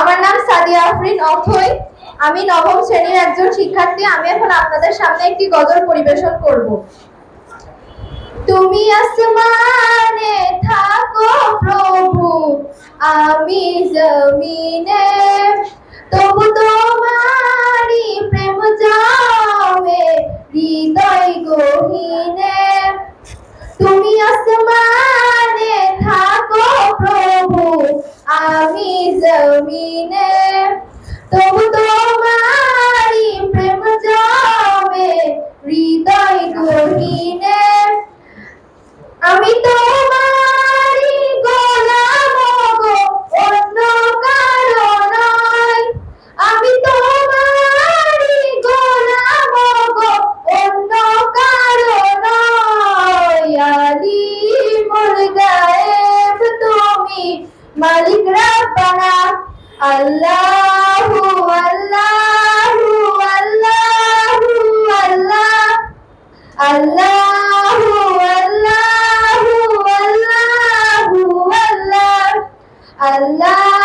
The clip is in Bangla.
আমার নাম সাদিয়া আফরিন অথই। আমি নবম শ্রেণির একজন শিক্ষার্থী। আমি এখন আপনাদের সামনে একটি গজল পরিবেশন করব। তুমি আসমানে থাকো প্রভু, আমি জমিনে। তবু তোমারি প্রেম জমে হৃদয় গহীনে। তুমি আসমানে থাকো প্রভু আমি জমিনে তবু তোমারি প্রেম জমে হৃদয় গহীনে। মালিক রাব্বানা। আল্লাহু আল্লাহু আল্লাহু আল্লাহ। আল্লাহু আল্লাহু আল্লাহু আল্লাহ। আল্লাহ